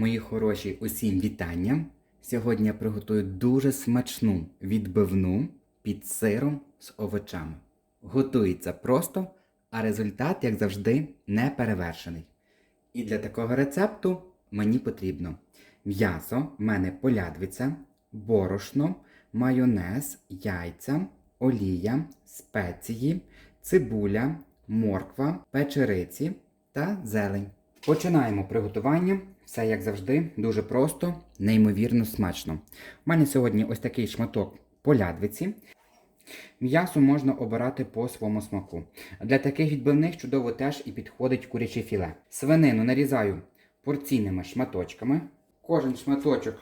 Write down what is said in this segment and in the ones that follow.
Мої хороші, усім вітання. Сьогодні я приготую дуже смачну відбивну під сиром з овочами. Готується просто, а результат, як завжди, не перевершений. І для такого рецепту мені потрібно м'ясо, в мене полядвиця, борошно, майонез, яйця, олія, спеції, цибуля, морква, печериці та зелень. Починаємо приготування. Все як завжди, дуже просто, неймовірно смачно. У мене сьогодні ось такий шматок полядвиці. М'ясо можна обирати по своєму смаку. Для таких відбивних чудово теж і підходить куряче філе. Свинину нарізаю порційними шматочками. Кожен шматочок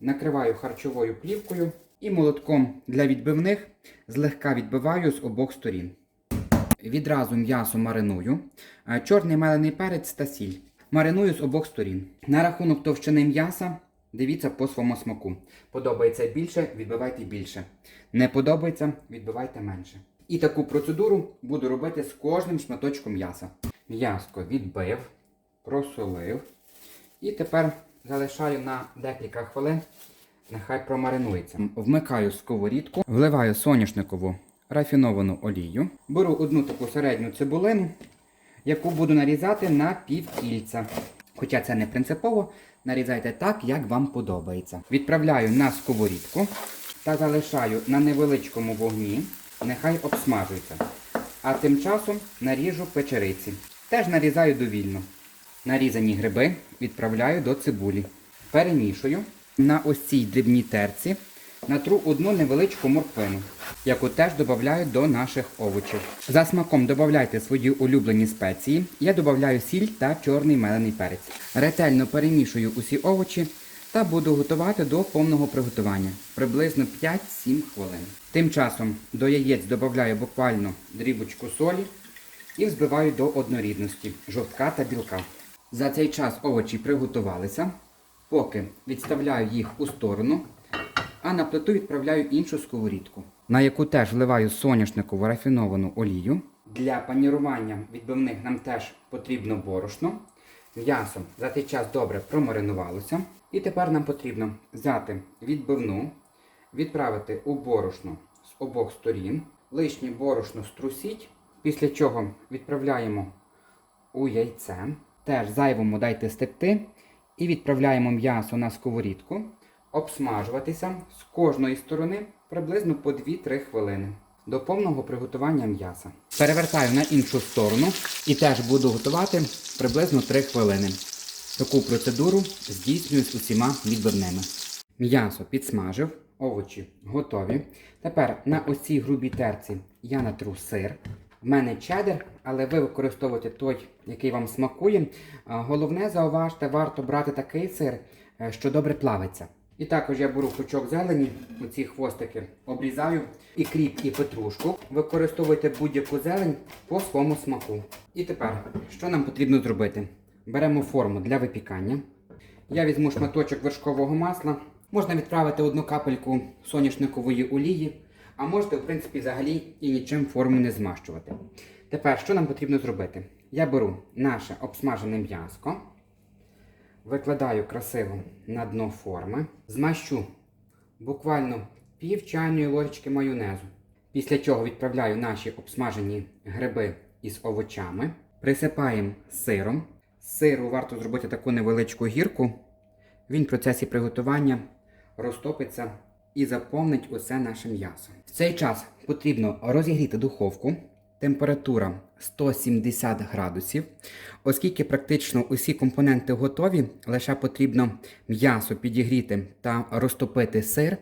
накриваю харчовою плівкою і молотком для відбивних злегка відбиваю з обох сторін. Відразу м'ясо мариную, е, чорний мелений перець та сіль. Мариную з обох сторін. На рахунок товщини м'яса дивіться по своєму смаку. Подобається більше, відбивайте більше. Не подобається, відбивайте менше. І таку процедуру буду робити з кожним шматочком м'яса. М'яско відбив, просолив. І тепер залишаю на декілька хвилин. Нехай промаринується. Вмикаю сковорідку, вливаю соняшникову рафіновану олію. Беру одну таку середню цибулину, яку буду нарізати на півкільця. Хоча це не принципово, нарізайте так, як вам подобається. Відправляю на сковорідку та залишаю на невеличкому вогні, нехай обсмажується. А тим часом наріжу печериці. Теж нарізаю довільно. Нарізані гриби відправляю до цибулі. Перемішую. На ось цій дрібній терці натру одну невеличку морквину, яку теж додаю до наших овочів. За смаком додавайте свої улюблені спеції. Я додаю сіль та чорний мелений перець. Ретельно перемішую усі овочі та буду готувати до повного приготування приблизно 5-7 хвилин. Тим часом до яєць додаю буквально дрібочку солі і взбиваю до однорідності жовтка та білка. За цей час овочі приготувалися. Поки відставляю їх у сторону, а на плиту відправляю іншу сковорідку, на яку теж вливаю соняшникову рафіновану олію. Для панірування відбивних нам теж потрібно борошно. М'ясо за цей час добре промаринувалося. І тепер нам потрібно взяти відбивну, відправити у борошно з обох сторін, лишнє борошно струсіть, після чого відправляємо у яйце. Теж зайвому дайте стекти. І відправляємо м'ясо на сковорідку, обсмажуватися з кожної сторони приблизно по 2-3 хвилини до повного приготування м'яса. Перевертаю на іншу сторону і теж буду готувати приблизно 3 хвилини. Таку процедуру здійснюю з усіма відбивними. М'ясо підсмажив, овочі готові. Тепер на ось цій грубій терці я натру сир. В мене чеддер, але ви використовуєте той, який вам смакує. Головне, зауважте, варто брати такий сир, е, що добре плавиться. І також я беру пучок зелені, оці хвостики обрізаю, і кріп, і петрушку. Використовуйте будь-яку зелень по своєму смаку. І тепер, що нам потрібно зробити? Беремо форму для випікання. Я візьму шматочок вершкового масла. Можна відправити одну капельку соняшникової олії, а можете, в принципі, взагалі і нічим форму не змащувати. Тепер, що нам потрібно зробити? Я беру наше обсмажене м'яско, викладаю красиво на дно форми, змащу буквально пів чайної ложечки майонезу. Після чого відправляю наші обсмажені гриби із овочами, присипаємо сиром. З сиру варто зробити таку невеличку гірку. Він в процесі приготування розтопиться і заповнить усе наше м'ясо. В цей час потрібно розігріти духовку. Температура 170 градусів. Оскільки практично усі компоненти готові, лише потрібно м'ясо підігріти та розтопити сир.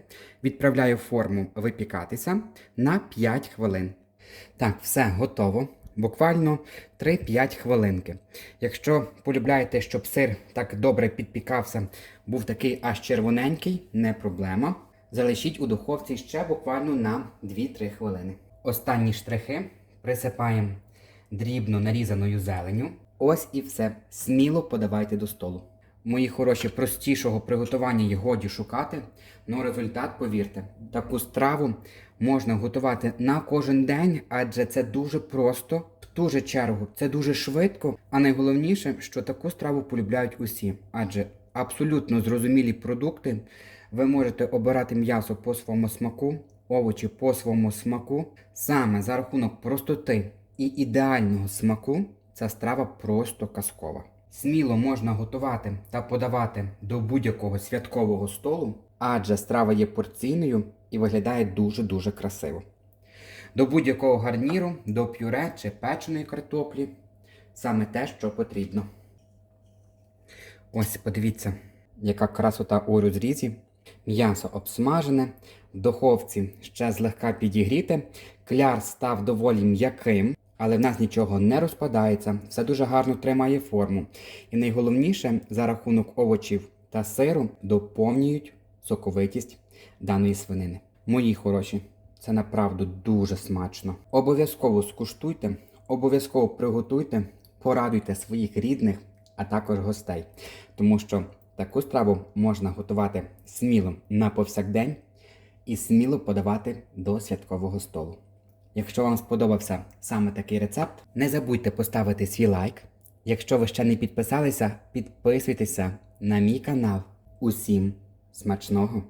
Відправляю форму випікатися на 5 хвилин. Так, все готово. Буквально 3-5 хвилинки. Якщо полюбляєте, щоб сир так добре підпікався, був такий аж червоненький, не проблема. Залишіть у духовці ще буквально на 2-3 хвилини. Останні штрихи присипаємо дрібно нарізаною зеленю. Ось і все. Сміло подавайте до столу. Мої хороші, простішого приготування є годі шукати, але результат, повірте, таку страву можна готувати на кожен день, адже це дуже просто. в ту же чергу це дуже швидко, а найголовніше, що таку страву полюбляють усі, адже абсолютно зрозумілі продукти. Ви можете обирати м'ясо по своєму смаку, овочі по своєму смаку. Саме за рахунок простоти і ідеального смаку ця страва просто казкова. Сміло можна готувати та подавати до будь-якого святкового столу, адже страва є порційною і виглядає дуже-дуже красиво. До будь-якого гарніру, до пюре чи печеної картоплі саме те, що потрібно. Ось подивіться, яка красота у розрізі. М'ясо обсмажене, в духовці ще злегка підігріте. Кляр став доволі м'яким, але в нас нічого не розпадається, все дуже гарно тримає форму. І найголовніше, за рахунок овочів та сиру доповнюють соковитість даної свинини. Мої хороші, це направду дуже смачно. Обов'язково скуштуйте, обов'язково приготуйте, порадуйте своїх рідних, а також гостей, тому що таку страву можна готувати сміло на повсякдень і сміло подавати до святкового столу. Якщо вам сподобався саме такий рецепт, не забудьте поставити свій лайк. Якщо ви ще не підписалися, підписуйтеся на мій канал. Усім смачного!